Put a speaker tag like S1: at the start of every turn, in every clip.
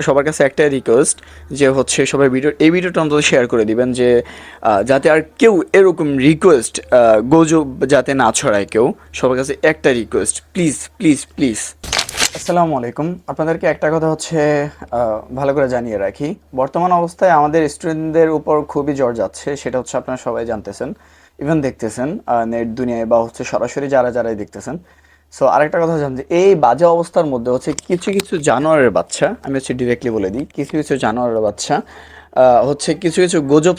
S1: সবার- কাছে একটা রিকোয়েস্ট যে হচ্ছে সবাই ভিডিও এই ভিডিওটা অন্তত শেয়ার করে দিবেন যে যাতে আর কেউ এরকম রিকোয়েস্ট গুজব যাতে না ছড়ায় কেউ, সবার কাছে একটা রিকোয়েস্ট প্লিজ প্লিজ প্লিজ আসসালামু আলাইকুম। আপনাদেরকে একটা কথা হচ্ছে ভালো করে জানিয়ে রাখি। বর্তমান অবস্থায় আমাদের স্টুডেন্টদের উপর খুবই জ্বর যাচ্ছে, সেটা হচ্ছে আপনারা সবাই জানতেছেন ইভেন দেখতেছেন নেট দুনিয়ায় বা হচ্ছে সরাসরি যারা যারাই দেখতেছেন। সো আরেকটা কথা জান এই বাজে অবস্থার মধ্যে হচ্ছে কিছু কিছু জানোয়ারের বাচ্চা, আমি হচ্ছে ডিরেক্টলি বলে দিই, কিছু কিছু জানোয়ারের বাচ্চা হচ্ছে কিছু কিছু গুজব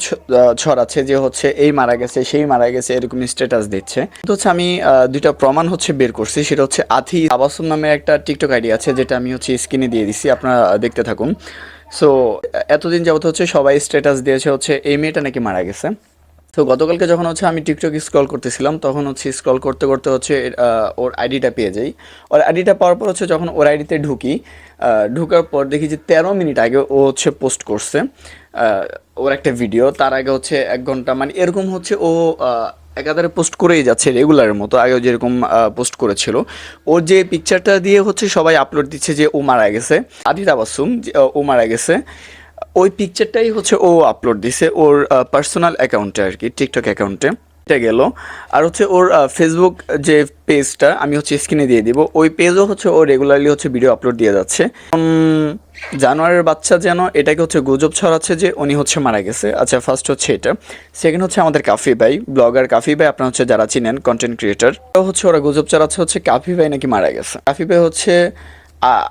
S1: ছড়াচ্ছে যে হচ্ছে এই মারা গেছে, সেই মারা গেছে, এরকম স্ট্যাটাস দিচ্ছে। তো হচ্ছে আমি দুইটা প্রমাণ হচ্ছে বের করছি, সেটা হচ্ছে আথি আবাসন নামে একটা টিকটক আইডি আছে, যেটা আমি হচ্ছে স্ক্রিনে দিয়ে দিছি, আপনারা দেখতে থাকুন। সো এতদিন যাবত হচ্ছে সবাই স্ট্যাটাস দিয়েছে হচ্ছে এই মেয়েটা নাকি মারা গেছে। তো গতকালকে যখন হচ্ছে আমি টিকটক স্ক্রল করতেছিলাম তখন হচ্ছে স্ক্রল করতে করতে হচ্ছে ওর আইডিটা পেয়ে যাই। ওর আইডিটা পাওয়ার পর হচ্ছে যখন ওর আইডিতে ঢুকি ঢুকার পর দেখি যে তেরো মিনিট আগে ও হচ্ছে পোস্ট করছে ওর একটা ভিডিও তার আগে হচ্ছে এক ঘণ্টা মানে এরকম হচ্ছে ও একাধারে পোস্ট করেই যাচ্ছে রেগুলারের মতো আগেও যেরকম পোস্ট করেছিল। ওর যে পিকচারটা দিয়ে হচ্ছে সবাই আপলোড দিচ্ছে যে ও মারা গেছে। আদি তাবাসুম যে, ও মারা গেছে। ওই পিকচারটাই হচ্ছে ও আপলোড দিছে ওর পার্সোনাল অ্যাকাউন্টে আর কি টিকটক অ্যাকাউন্টে এটা গেল। আর হচ্ছে ওর ফেসবুক যে পেজটা আমি হচ্ছে স্ক্রিনে দিয়ে দিব। ওই পেজও হচ্ছে ও রেগুলারলি হচ্ছে ভিডিও আপলোড দিয়ে যাচ্ছে। জানোয়ারের বাচ্চা যেন, এটাকে হচ্ছে গুজব ছড়াচ্ছে যে উনি হচ্ছে মারা গেছে। আচ্ছা ফার্স্ট হচ্ছে এটা। সেকেন্ড হচ্ছে আমাদের কাফি ভাই ব্লগার কাফি ভাই, আপনার হচ্ছে যারা চিনেন কন্টেন্ট ক্রিয়েটার হচ্ছে ওরা গুজব ছড়াচ্ছে, হচ্ছে কাফি ভাই নাকি মারা গেছে। কাফি ভাই হচ্ছে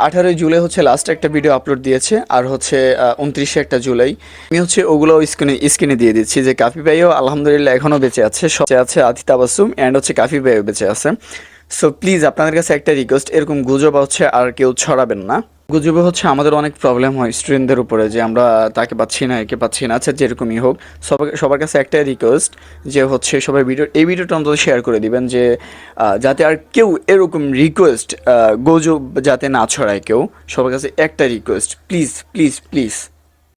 S1: আঠারোই জুলাই হচ্ছে লাস্ট একটা ভিডিও আপলোড দিয়েছে, আর হচ্ছে উনত্রিশে একটা জুলাই। আমি হচ্ছে ওগুলো স্ক্রিনে স্ক্রিনে দিয়ে দিচ্ছি যে কাফি ভাইও আলহামদুলিল্লাহ এখনও বেঁচে আছে সবচেয়ে আছে আতি তাবাসুম অ্যান্ড হচ্ছে কাফি ভাইও বেঁচে আছে। সো প্লিজ আপনাদের কাছে একটা রিকোয়েস্ট এরকম গুজব হচ্ছে আর কেউ ছড়াবেন না। গুজবে হচ্ছে আমাদের অনেক প্রবলেম হয় স্টুডেন্টদের উপরে যে আমরা তাকে পাচ্ছি না, একে পাচ্ছি না আচ্ছা যেরকমই হোক। সবার সবার কাছে একটাই রিকোয়েস্ট যে হচ্ছে সবাই ভিডিও এই ভিডিওটা অন্তত শেয়ার করে দিবেন যে যাতে আর কেউ এরকম রিকোয়েস্ট গুজব যাতে না ছড়ায় কেউ। সবার কাছে একটা রিকোয়েস্ট প্লিজ প্লিজ প্লিজ